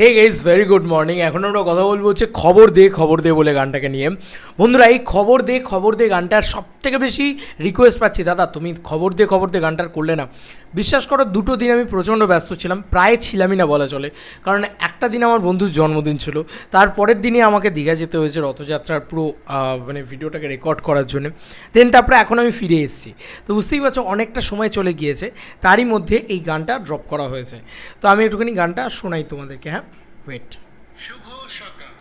Hey guys very good morning এখন আমরা কথা বলব হচ্ছে খবর দে খবর দে বলে গানটাকে নিয়ে। বন্ধুরা, এই খবর দে খবর দে গানটার সব থেকে বেশি রিকোয়েস্ট পাচ্ছি। দাদা, তুমি খবর দে খবর দে গানটার করলে না। বিশ্বাস করো, দুটো দিন আমি প্রচণ্ড ব্যস্ত ছিলাম, প্রায় ছিলামই না বলা চলে। কারণ একটা দিন আমার বন্ধুর জন্মদিন ছিল তারপরের দিনই আমাকে দীঘা যেতে হয়েছে রথযাত্রার পুরো মানে ভিডিওটাকে রেকর্ড করার জন্য। দেন তারপরে এখন আমি ফিরে এসেছি। তো বুঝতেই পারছ, অনেকটা সময় চলে গিয়েছে, তারই মধ্যে এই গানটা ড্রপ করা হয়েছে। তো আমি একটুখানি গানটা শোনাই তোমাদেরকে হ্যাঁ? ওয়েট শুভ সকাল।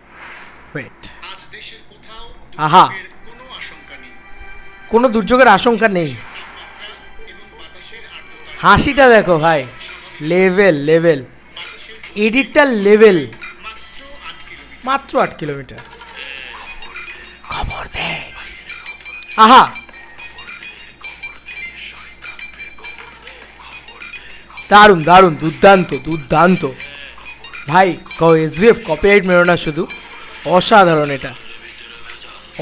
ওয়েট আজ দেশের কোথাও আহা। কোনো আশঙ্কা নেই। কোনো দুর্যোগের আশঙ্কা নেই। হাসিটা দেখো ভাই। Level level. এডিটটার লেভেল। মাত্র আট কিলোমিটার। খবর দে। আহা। দারুণ দারুণ দুর্দান্ত দুর্দান্ত। ভাই এসবিএফ কপিরাইট মেরো না শুধু। অসাধারণ এটা।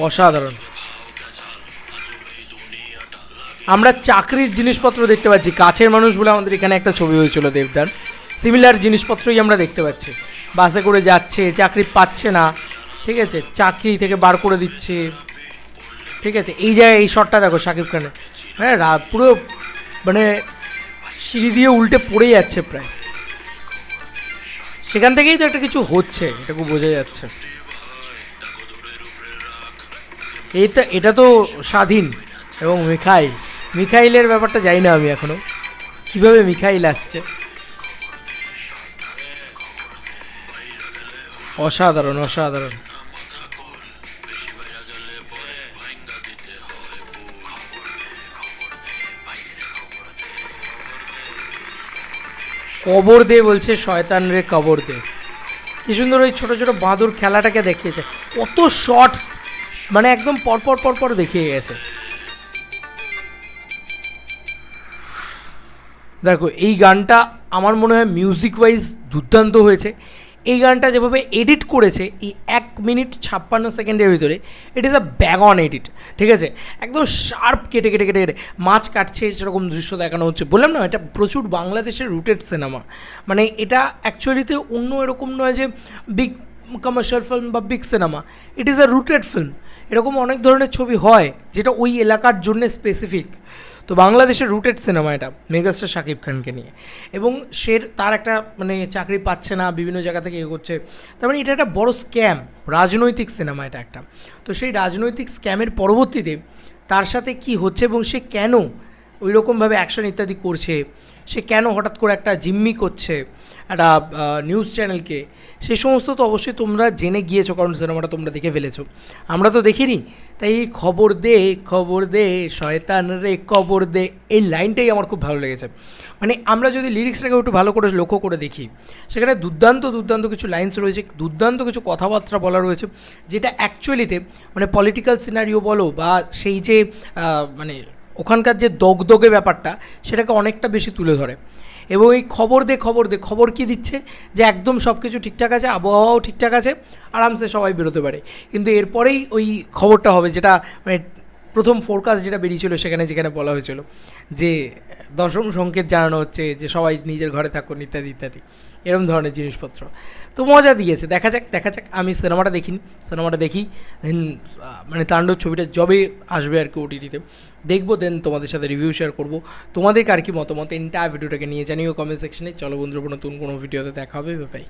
অসাধারণ। আমরা চাকরির জিনিসপত্র দেখতে পাচ্ছি। কাছের মানুষ বলে আমাদের এখানে একটা ছবি হয়েছিল দেবদার। সিমিলার জিনিসপত্রই আমরা দেখতে পাচ্ছি। বাসে করে যাচ্ছে, চাকরি পাচ্ছে না। ঠিক আছে, চাকরি থেকে বার করে দিচ্ছে। ঠিক আছে, এই জায়গায় এই শটটা দেখো শাকিব খানের। হ্যাঁ পুরো মানে সিঁড়ি দিয়ে উল্টে পড়ে যাচ্ছে প্রায়। সেখান থেকেই তো একটা কিছু হচ্ছে এটুকু বোঝা যাচ্ছে। এটা এটা তো স্বাধীন এবং মিখাইল। মিখাইলের ব্যাপারটা জানি না আমি এখনও। কীভাবে মিখাইল আসছে? অসাধারণ অসাধারণ। কবর দে বলছে, শয়তান রে কবর দে। কি সুন্দর ওই ছোটো ছোটো বাঁদর খেলাটাকে দেখিয়েছে। কত শর্টস মানে একদম পরপর পরপর দেখিয়ে গেছে। দেখো, এই গানটা আমার মনে হয় মিউজিক ওয়াইজ দুর্দান্ত হয়েছে। এই গানটা যেভাবে এডিট করেছে, এই এক মিনিট ছাপ্পান্ন সেকেন্ডের ভিতরে it is a bag on edit ঠিক আছে? একদম শার্প কেটে কেটে কেটে কেটে, মাছ কাটছে, সেরকম দৃশ্য দেখানো হচ্ছে। বললাম না, এটা প্রচুর বাংলাদেশের রুটেড সিনেমা মানে এটা অ্যাকচুয়ালিতে অন্য এরকম নয় যে বিগ কমার্শিয়াল ফিল্ম বা big cinema it is a rooted film এরকম অনেক ধরনের ছবি হয়, যেটা ওই এলাকার জন্য স্পেসিফিক তো বাংলাদেশের রুটেড সিনেমা এটা, মেগাস্টার শাকিব খানকে নিয়ে। এবং সে তার একটা মানে চাকরি পাচ্ছে না, বিভিন্ন জায়গা থেকে এ করছে তার মানে এটা একটা বড় স্ক্যাম রাজনৈতিক সিনেমা এটা একটা। তো সেই রাজনৈতিক স্ক্যামের পরবর্তীতে তার সাথে কি হচ্ছে এবং সে কেন ওই রকমভাবে অ্যাকশন ইত্যাদি করছে। সে কেন হঠাৎ করে একটা জিম্মি করছে একটা নিউজ চ্যানেলকে সে সমস্ত তো অবশ্যই তোমরা জেনে গিয়েছো, কারণ সিনেমাটা তোমরা দেখে ফেলেছো। আমরা তো দেখিনি। তাই এই খবর দে খবর দে, শয়তান রে, খবর দে, এই লাইনটাই আমার খুব ভালো লেগেছে। মানে আমরা যদি লিরিক্সটাকে একটু ভালো করে লক্ষ্য করে দেখি, সেখানে দুর্দান্ত দুর্দান্ত কিছু লাইন্স রয়েছে, দুর্দান্ত কিছু কথাবার্তা বলা রয়েছে, যেটা অ্যাকচুয়ালিতে মানে পলিটিক্যাল সিনারিও বলো বা সেই যে মানে ওখানকার যে দগদগে ব্যাপারটা, সেটাকে অনেকটা বেশি তুলে ধরে। এবং এই খবর দে খবর দে, খবর কি দিচ্ছে? যে একদম সব কিছু ঠিকঠাক আছে, আবহাওয়াও ঠিকঠাক আছে, আরামসে সবাই বেরোতে পারে। কিন্তু এরপরেই ওই খবরটা হবে যেটা মানে প্রথম ফোরকাস্ট যেটা বেরিয়েছিল সেখানে যেখানে বলা হয়েছিল। যে দশম সংকেত জানানো হচ্ছে, যে সবাই নিজের ঘরে থাকুন, ইত্যাদি ইত্যাদি। এরকম ধরনের জিনিসপত্র। তো মজা দিয়েছে। দেখা যাক দেখা যাক। আমি সিনেমাটা দেখিনি। সিনেমাটা দেখি দেন মানে তাণ্ডব ছবিটা জবে আসবে আর কি ওটিটিতে দেখব দেন তোমাদের সাথে রিভিউ শেয়ার করব। তোমাদেরকে আর কি মতামত এন্টায়ার ভিডিওটাকে নিয়ে জানিও কমেন্ট সেকশনে চলো বন্ধুরা, নতুন কোনো ভিডিওতে দেখা হবে। বাই